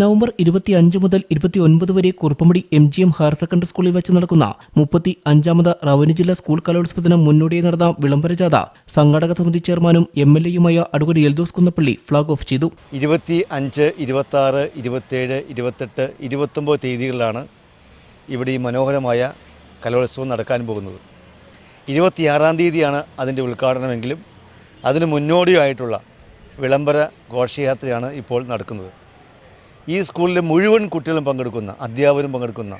November ഇരുപത്തിയഞ്ച് മുതൽ ഇരുപത്തിയൊൻപത് വരെ Kuruppampady M G M higher secondary സ്കൂളിൽ വെച്ച് നടക്കുന്ന മുപ്പത്തി അഞ്ചാമത് റവന്യൂ ജില്ലാ സ്കൂൾ കലോത്സവത്തിന് മുന്നോടിയായി നടന്ന വിളംബര ജാഥ സംഘാടക സമിതി ചെയർമാനും M L എയുമായ advocate Eldhose Kunnappilly flag off ചെയ്തു. ഇരുപത്തി അഞ്ച് ഇരുപത്തി ആറ് ഇരുപത്തേഴ് ഇരുപത്തെട്ട് ഇരുപത്തൊമ്പത് തീയതികളിലാണ് ഇവിടെ ഈ മനോഹരമായ കലോത്സവം നടക്കാൻ പോകുന്നത്. ഇരുപത്തിയാറാം തീയതിയാണ് അതിന്റെ ഉദ്ഘാടനമെങ്കിലും അതിന് മുന്നോടിയായിട്ടുള്ള വിളംബര ഘോഷയാത്രയാണ് ഇപ്പോൾ നടക്കുന്നത്. ഈ സ്കൂളിലെ മുഴുവൻ കുട്ടികളും പങ്കെടുക്കുന്ന അധ്യാപകരും പങ്കെടുക്കുന്ന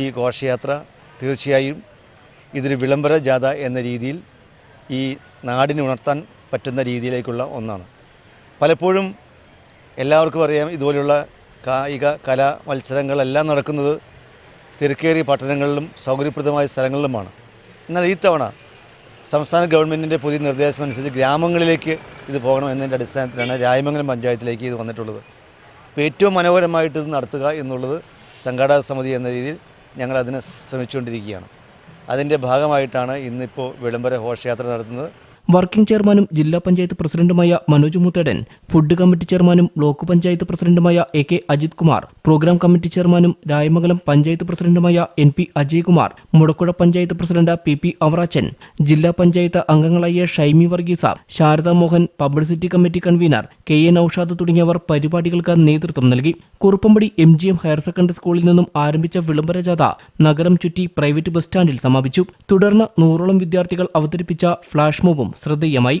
ഈ ഘോഷയാത്ര തീർച്ചയായും ഇതൊരു വിളംബര ജാഥ എന്ന രീതിയിൽ ഈ നാടിനെ ഉണർത്താൻ പറ്റുന്ന രീതിയിലേക്കുള്ള ഒന്നാണ്. പലപ്പോഴും എല്ലാവർക്കും അറിയാം ഇതുപോലെയുള്ള കായിക കലാ മത്സരങ്ങളെല്ലാം നടക്കുന്നത് തിരക്കേറിയ പട്ടണങ്ങളിലും സൗകര്യപ്രദമായ സ്ഥലങ്ങളിലുമാണ്. എന്നാൽ ഈ തവണ സംസ്ഥാന ഗവൺമെന്റിന്റെ പുതിയ നിർദ്ദേശമനുസരിച്ച് ഗ്രാമങ്ങളിലേക്ക് ഇത് പോകണം എന്നതിന്റെ അടിസ്ഥാനത്തിലാണ് രായമംഗലം പഞ്ചായത്തിലേക്ക് ഇത് വന്നിട്ടുള്ളത്. ഏറ്റവും മനോഹരമായിട്ട് ഇത് നടത്തുക എന്നുള്ളത് സംഘാടക സമിതി എന്ന രീതിയിൽ ഞങ്ങൾ അതിന് ശ്രമിച്ചുകൊണ്ടിരിക്കുകയാണ്. അതിന്റെ ഭാഗമായിട്ടാണ് ഇന്നിപ്പോൾ വിളംബര ഘോഷയാത്ര നടത്തുന്നത്. വർക്കിംഗ് ചെയർമാനും ജില്ലാ പഞ്ചായത്ത് പ്രസിഡന്റുമായ മനോജ് മുത്തേടൻ ഫുഡ് കമ്മിറ്റി ചെയർമാനും ബ്ലോക്ക് പഞ്ചായത്ത് പ്രസിഡന്റുമായ A K Ajith Kumar programme committee ചെയർമാനും രായമംഗലം പഞ്ചായത്ത് പ്രസിഡന്റുമായ N P Ajaykumar Mudakkuzha panchayat president P P Avarachan ജില്ലാ പഞ്ചായത്ത് അംഗങ്ങളായ Shaimi Varghese Sharada Mohan publicity committee convener K A Naushad തുടങ്ങിയവർ പരിപാടികൾക്ക് നേതൃത്വം നൽകി. Kuruppampady M G M higher secondary സ്കൂളിൽ നിന്നും ആരംഭിച്ച വിളംബര ജാഥ നഗരം ചുറ്റി പ്രൈവറ്റ് ബസ് സ്റ്റാൻഡിൽ സമാപിച്ചു. തുടർന്ന് നൂറോളം വിദ്യാർത്ഥികൾ അവതരിപ്പിച്ച ഫ്ളാഷ് മോബും ശ്രദ്ധേയമായി.